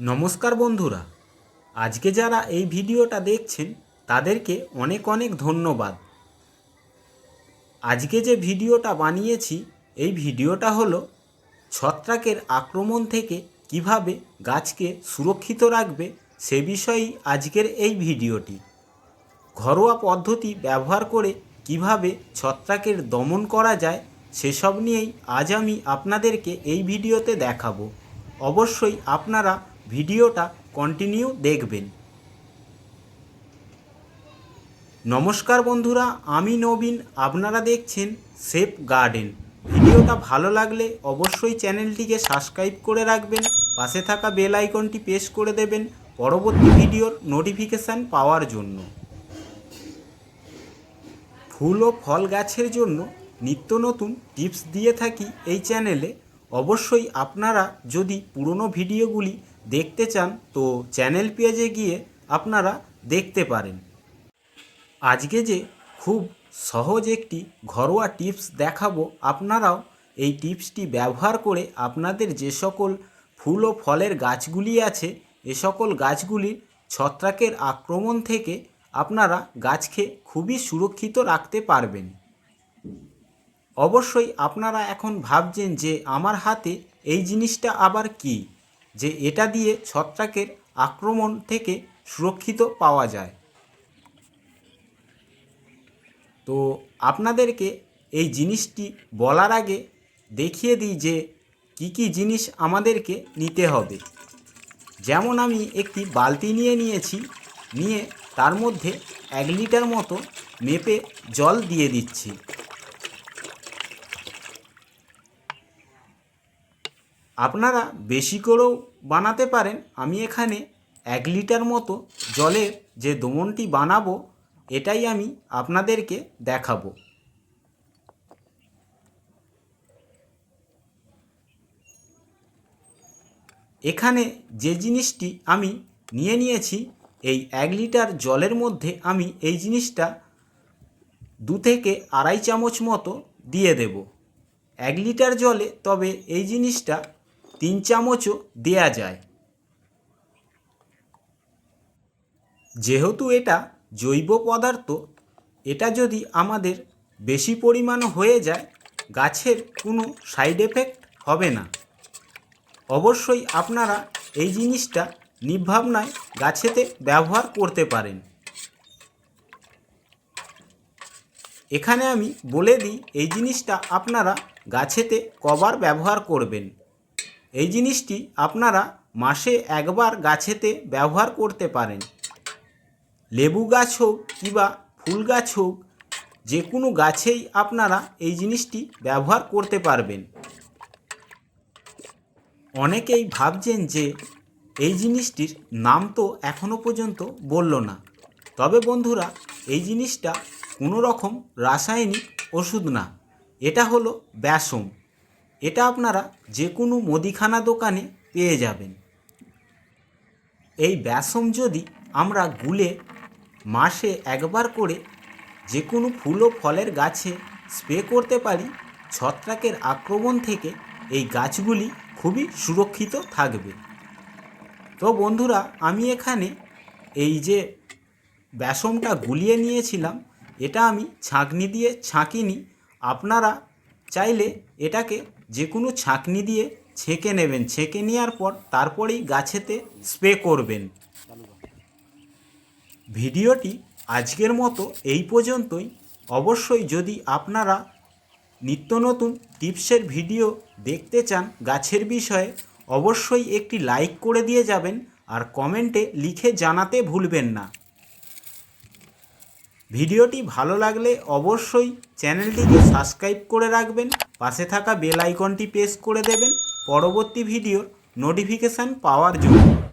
নমস্কার বন্ধুরা। আজকে যারা এই ভিডিওটা দেখছেন, তাদেরকে অনেক অনেক ধন্যবাদ। আজকে যে ভিডিওটা বানিয়েছি, এই ভিডিওটা হলো ছত্রাকের আক্রমণ থেকে কীভাবে গাছকে সুরক্ষিত রাখবে, সে বিষয়েই আজকের এই ভিডিওটি। ঘরোয়া পদ্ধতি ব্যবহার করে কীভাবে ছত্রাকের দমন করা যায়, সেসব নিয়েই আজ আমি আপনাদেরকে এই ভিডিওতে দেখাবো। অবশ্যই আপনারা ভিডিওটা কন্টিনিউ দেখবেন। নমস্কার বন্ধুরা, আমি নবীন, আপনারা দেখছেন সেফ গার্ডেন ভিডিওটা ভালো লাগলে অবশ্যই চ্যানেলটিকে সাবস্ক্রাইব করে রাখবেন, পাশে থাকা বেল আইকনটি প্রেস করে দেবেন পরবর্তী ভিডিওর নোটিফিকেশান পাওয়ার জন্য। ফুল ও ফল গাছের জন্য নিত্য নতুন টিপস দিয়ে থাকি এই চ্যানেলে। অবশ্যই আপনারা যদি পুরনো ভিডিওগুলি দেখতে চান, তো চ্যানেল পেজে গিয়ে আপনারা দেখতে পারেন। আজকে যে খুব সহজ একটি ঘরোয়া টিপস দেখাবো, আপনারাও এই টিপসটি ব্যবহার করে আপনাদের যে সকল ফুল ও ফলের গাছগুলি আছে, এ সকল গাছগুলির ছত্রাকের আক্রমণ থেকে আপনারা গাছকে খুবই সুরক্ষিত রাখতে পারবেন। অবশ্যই আপনারা এখন ভাবছেন যে, আমার হাতে এই জিনিসটা আবার কি? যে এটা দিয়ে ছত্রাকের আক্রমণ থেকে সুরক্ষিত পাওয়া যায়। তো আপনাদেরকে এই জিনিসটি বলার আগে দেখিয়ে দিই যে কি কি জিনিস আমাদেরকে নিতে হবে। যেমন আমি একটি বালতি নিয়ে নিয়েছি, নিয়ে তার মধ্যে এক লিটার মতো মেপে জল দিয়ে দিচ্ছি। আপনারা বেশি করেও বানাতে পারেন। আমি এখানে এক লিটার মতো জলের যে দমনটি বানাবো, এটাই আমি আপনাদেরকে দেখাবো। এখানে যে জিনিসটি আমি নিয়ে নিয়েছি, এই এক লিটার জলের মধ্যে আমি এই জিনিসটা দু থেকে আড়াই চামচ মতো দিয়ে দেব। এক লিটার জলে তবে এই জিনিসটা তিন চামচও দেয়া যায়। যেহেতু এটা জৈব পদার্থ, এটা যদি আমাদের বেশি পরিমাণ হয়ে যায়, গাছের কোনো সাইড এফেক্ট হবে না। অবশ্যই আপনারা এই জিনিসটা নির্ভাবনায় গাছেতে ব্যবহার করতে পারেন। এখানে আমি বলে দিই, এই জিনিসটা আপনারা গাছেতে কবার ব্যবহার করবেন। এই জিনিসটি আপনারা মাসে একবার গাছেতে ব্যবহার করতে পারেন। লেবু গাছ হোক কিংবা ফুল গাছ হোক যে কোনো গাছেই আপনারা এই জিনিসটি ব্যবহার করতে পারবেন। অনেকেই ভাবছেন যে এই জিনিসটির নাম তো এখনও পর্যন্ত বলল না। তবে বন্ধুরা, এই জিনিসটা কোনো রকম রাসায়নিক ওষুধ না। এটা হলো ব্যাসম। এটা আপনারা যে কোনো মুদিখানা দোকানে পেয়ে যাবেন। এই ব্যাসম যদি আমরা গুলে মাসে একবার করে যে কোনো ফুল ও ফলের গাছে স্প্রে করতে পারি, ছত্রাকের আক্রমণ থেকে এই গাছগুলি খুবই সুরক্ষিত থাকবে। তো বন্ধুরা, আমি এখানে এই যে ব্যাসমটা গুলিয়ে নিয়েছিলাম, এটা আমি ছাঁকনি দিয়ে ছাঁকিনি। আপনারা চাইলে এটাকে যে কোনো ছাঁকনি দিয়ে ছেঁকে নেবেন। ছেঁকে নেওয়ার পর তারপরেই গাছেতে স্প্রে করবেন। ভিডিওটি আজকের মতো এই পর্যন্তই। অবশ্যই যদি আপনারা নিত্য নতুন টিপসের ভিডিও দেখতে চান গাছের বিষয়ে, অবশ্যই একটি লাইক করে দিয়ে যাবেন আর কমেন্টে লিখে জানাতে ভুলবেন না। ভিডিওটি ভালো লাগলে অবশ্যই চ্যানেলটিকে সাবস্ক্রাইব করে রাখবেন, পাশে থাকা বেল আইকনটি প্রেস করে দেবেন। পরবর্তী ভিডিওর নোটিফিকেশান পাওয়ার জন্য।